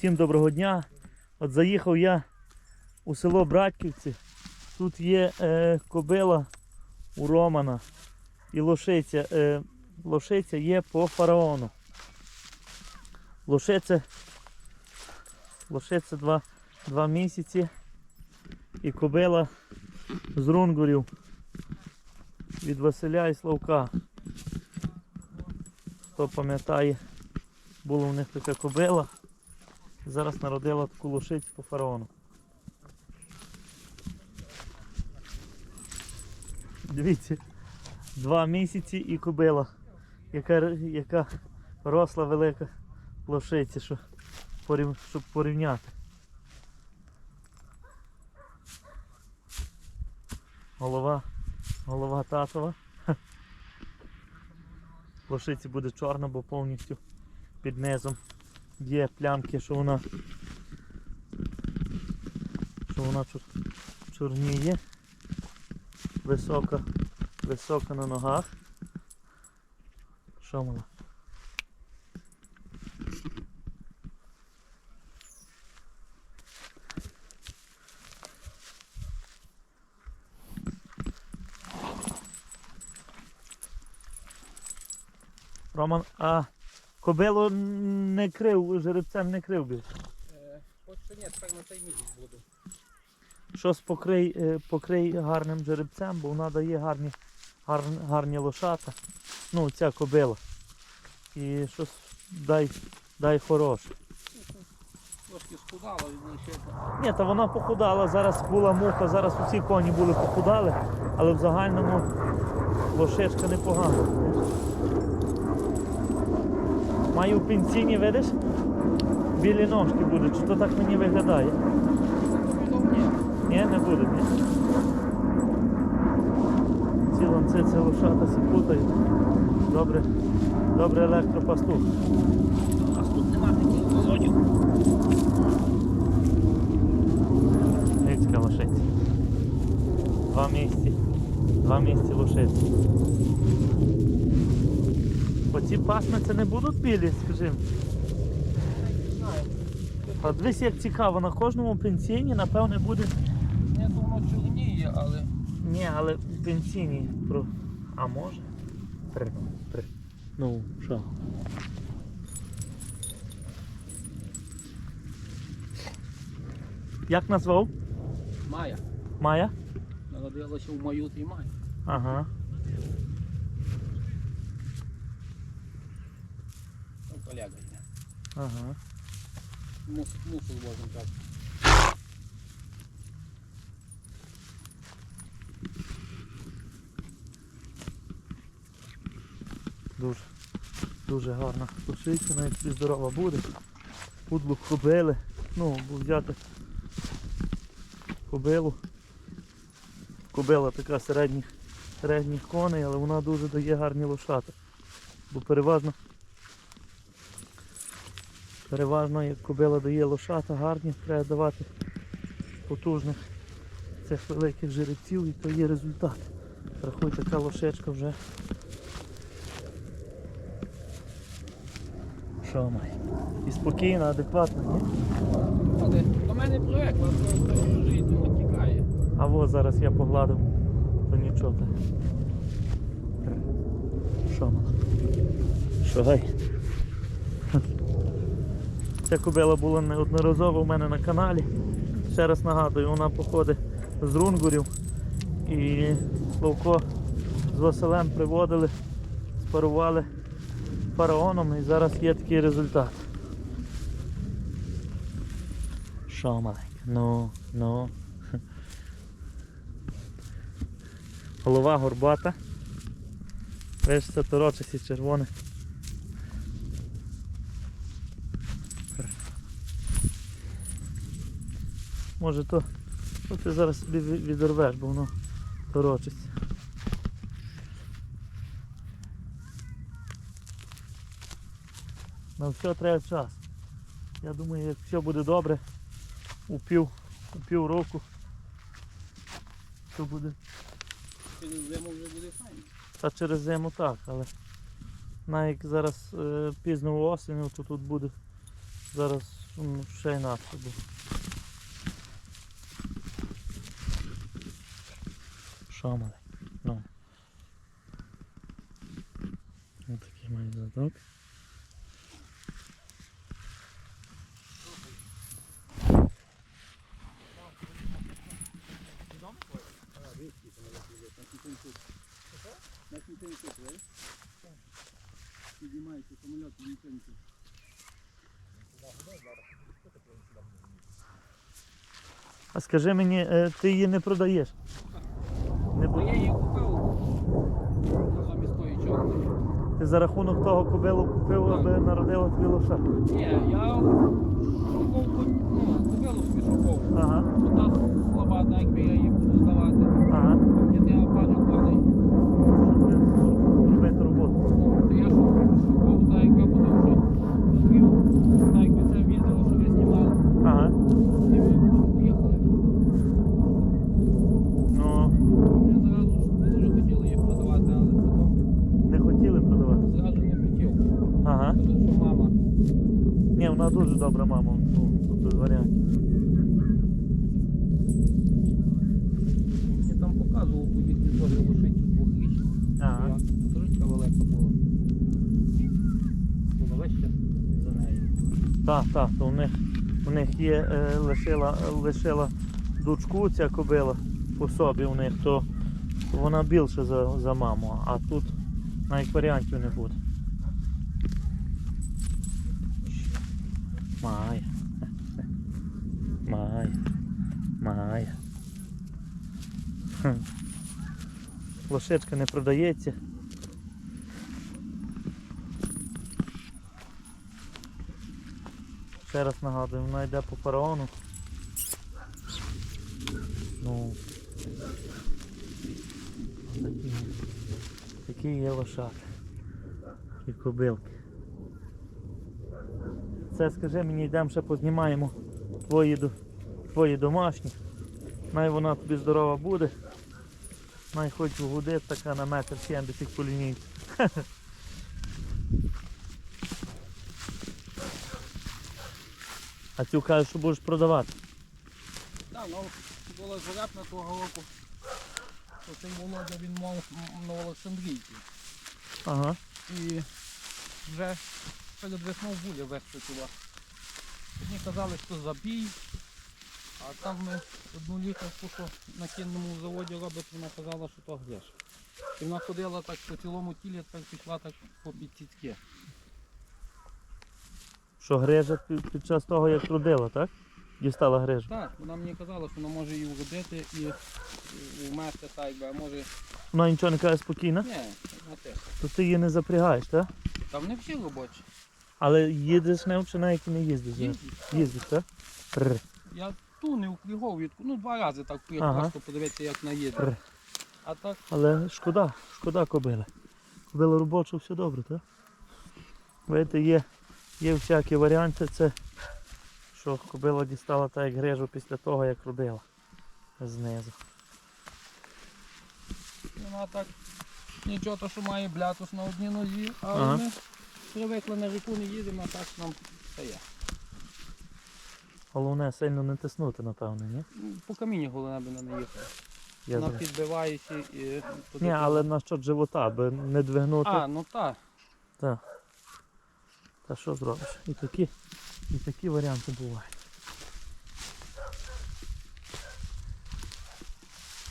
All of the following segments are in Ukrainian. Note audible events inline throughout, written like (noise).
Всім доброго дня. От заїхав я у село Братківці. Тут є е, кобила у Романа і лошиця. Е, лошиця є по фараону. Лошиця, лошиця два, два місяці і кобила з рунгурів від Василя і Славка. Хто пам'ятає, була у них така кобила. Зараз народила таку лошицю по фараону. Дивіться, два місяці і кобила, яка, яка росла велика лошиця, що, щоб порівняти. Голова, голова татова. Лошиці буде чорна, бо повністю під низом є плямки, що вона що вона чор- чорніє. Висока, висока на ногах. Що мала? Роман, а кобилу не крив, жеребцем не крив більше. Е, Поки що ні, тепер на цей місяць буду. Щось покрий, е, покрий гарним жеребцем, бо вона дає гарні, гарні, гарні лошата. Ну, ця кобила. І щось дай, дай хороше. Трошки схудала від ще. Ні, та вона похудала, зараз була муха, зараз усі коні були похудали, але в загальному лошечка непогана. Маю в пенсіні, видиш? Білі ножки будуть, чи то так мені виглядає? Ні. Не буде, ні. Цілом це, це лошата сі путають. Добре, добре електропастух. Нас тут нема таких володів. Грицька лошиця. Два місці. Два місці лошиці. Оці пасми це не будуть білі, скажи. мені? Не знаю. А дивись, як цікаво, на кожному пенсійні, напевне, буде. Ні, то воно чорніє, але Ні, але в пенсійні про. А може? При, при. Ну, що? Як назвав? Майя. Майя? Народилася в маю і маю. Ага. Там колега йде. Ага. Мус, мусор можемо так. Дуже, дуже гарна навіть і здорова буде. Пудлу кобили. Ну, бо взяти кобилу. Кобила така середніх, середніх коней, але вона дуже дає гарні лошата. Бо переважно переважно як кобила дає лошата гарні, треба давати потужних цих великих жеребців і то є результат. Рахуй така лошечка вже Що має? І спокійно, адекватно, ні? До мене привикла, просто жить, воно тікає. А во зараз я погладив, то нічого так. Що мала? Що гай? Ця кобила була неодноразово у мене на каналі. Ще раз нагадую, вона походить з рунгурів. І Славко з Василем приводили, спарували фараоном і зараз є такий результат. Що маленька? Ну, ну. Голова горбата. Видиш, це торочиться червоне. Може то, то ти зараз собі відорвеш, бо воно торочиться. На все треба час. Я думаю, як все буде добре, у пів, у пів року, то буде Через зиму вже буде файно. Та через зиму так, але навіть зараз е, пізно осінь, то тут буде зараз Ну, ще інакше був. Що малий? Ну. Ось такий має задок. Піднімається самоліт, літинки. А скажи мені, е, ти її не продаєш? Не бо я її купив замість тої чорної. Ти за рахунок того кобилу купив, аби народила тобі лоша. Ні, я шовковку, ну, кобилу собі шовковку. Ага, Одна слаба, так якби я її буду здавати. ага. Мені треба пару коней. Щоб робити роботу. Ну, то я шовковку, так якби буду, що звів, так якби це відео, що ви знімали. Ага. І ми потім поїхали. Ну, Ми зразу ж не дуже хотіли її продавати, але потім не хотіли продавати. зразу не хотів. Ага. Тому що мама. Ні, вона дуже добра мама. Ну, тут без варіантів. Мені там показував, тут їхні теж лошиці двохрічні. Ага. Я Теж така велика була. Була вища за неї. Так, так, то у них, у них є, е, лишила, лишила дочку ця кобила по собі у них, то вона більше за, за маму, а тут навіть варіантів не буде. Має. Має. Має. Хм. Лошичка не продається. Ще раз нагадую, вона йде по фараону. Ну такі, такі є лошати. І кобилки. Це скажи мені, йдемо ще познімаємо твої, твої домашні. Най вона тобі здорова буде. Най хоч гудить така на метр сімдесят по лінійці. (laughs) А ти кажеш, що будеш продавати. Так, ну була жеребна того року. То цей Володя він мав на Олександрійці. Ага. І вже перед весною буде вести туди. Мені казали, що забій. А там ми одну лікарку, що на кінному заводі робить, вона казала, що то греш. І вона ходила так по цілому тілі, тепер пішла так по підціцьки. Що грижа під, під час того, як родила, так? Дістала грижу. Так, вона мені казала, що вона може її вродити і, вмерти так би, а може. Вона нічого не каже спокійно, Ні, на те. то ти її не запрягаєш, так? Там не всі робочі. Але їдеш не чи навіть не їздиш. Їздиш, так? Р. Я ту не від... ну два рази так приїхав, Ага. просто подивитися, як наїде. А так, Але шкода, шкода кобили. Кобила робоча, все добре, так? Видите, є, є всякі варіанти, це що кобила дістала так як грижу після того, як родила знизу. вона так нічого, то, що має блятус на одній нозі, але Ага. ми привикли на ріку не їдемо, а так нам стає. Головне сильно не тиснути, напевно, ні? По камінні головне би не наїхала. Я Вона зараз- підбивається і. туди- Ні, але на що живота, аби не двигнути. А, ну так. Так. Та що зробиш? І такі, і такі варіанти бувають.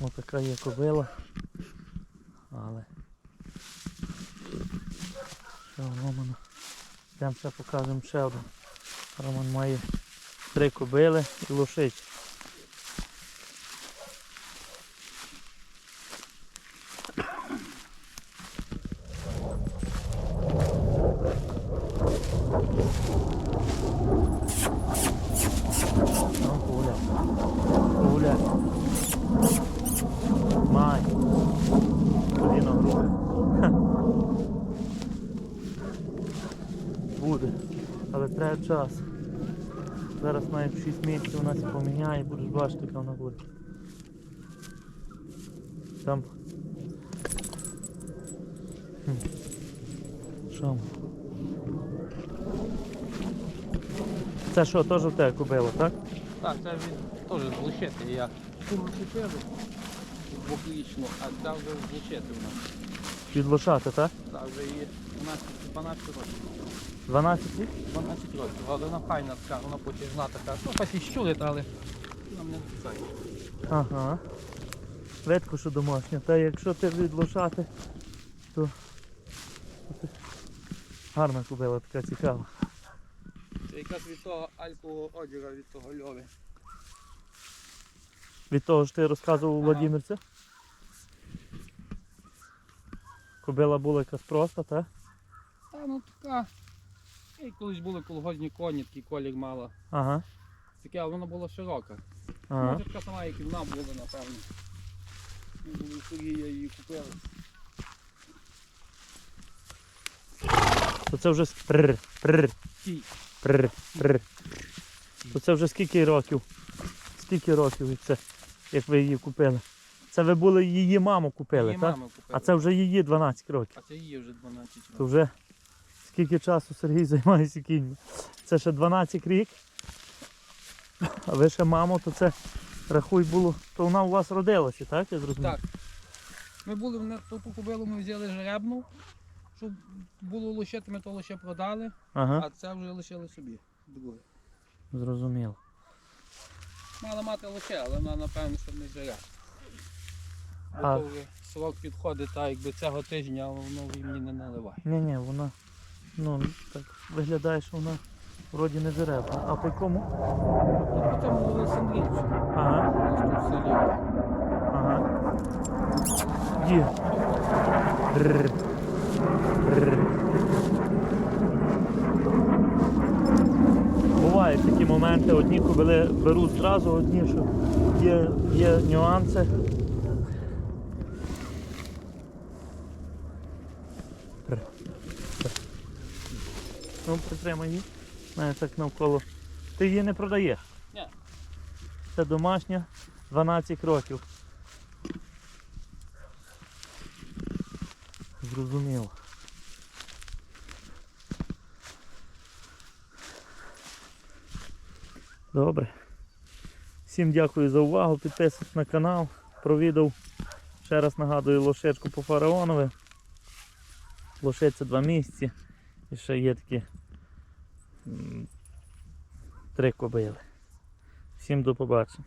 Ось така є кобила. Але. Ще у Романа. Йдемо ще покажемо ще один. Роман має три кобили і лошиці. Але треба час. Зараз навіть 6 місяців у нас поміняє, будеш бачити, яка вона буде. Там. Хм. Що? Це що, теж в тебе кобила, так? Так, це він теж з лущити. Я куру купив а це вже з лущити в нас. Від лошати, так? Так, вже її 12, 12 років. 12 років? 12 років. Але вона файна така, вона потяжна така. Ну, хоч і але нам не це. Ага. Видко, що домашня. Та якщо ти від лошати, то, гарна кобила, така цікава. Це якраз від того алькового одяга, від того льови. Від того ж ти розказував у Ага. Владимирця. Кобила була якась проста, так? Та ну така. І колись були колгозні коні, такий колір мала. Ага. Таке, але вона була широка. ага. Може така сама, як і вона була, напевно. Ну, Сергія її купили. То це вже с- прр, прр, Ті. прр, прр. То це вже скільки років? Скільки років це, як ви її купили? Це ви були її маму купили, Її так? мама купила. А це вже її 12 років. А це її вже 12 років. То вже скільки часу Сергій займається кіньми. Це ще 12 рік. А ви ще мамо, то це рахуй було. То вона у вас родилася, так? Я зрозумів? Так. Ми були на ту кобилу, ми взяли жеребну, щоб було лише, ми то лише продали, Ага, а це вже лишили собі. Друге. зрозуміло. Мала мати лише, але вона напевно, що не жереб. А- срок підходить, так якби цього тижня, воно в мені не наливає. Ні-ні, вона ну, так виглядає, що вона вроді не жеребна. А по якому? По цьому Олександрівці, Ага, ага. Бррр. Бррр. Бувають такі моменти, одні кобили беруть зразу, одні, що є, є нюанси. Ну, притримай її. Знаю, так навколо. Ти її не продаєш? Ні. Це домашня 12 років. Зрозуміло. Добре. Всім дякую за увагу. Підписуйтесь на канал. Провідав. Ще раз нагадую лошечку по фараонове. Лошиця два місяці. І ще є такі три кобили. Всім до побачення.